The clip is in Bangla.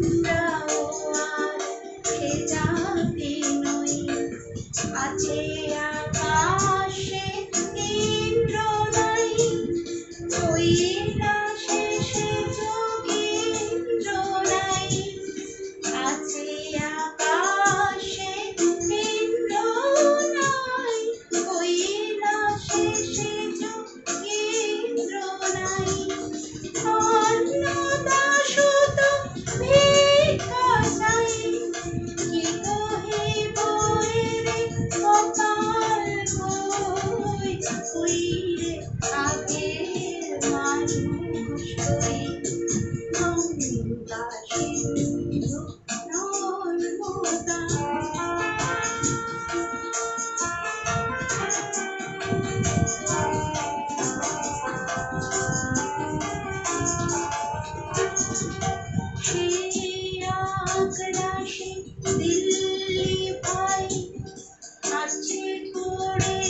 love. दिल्ली भाई अच्छे थोड़े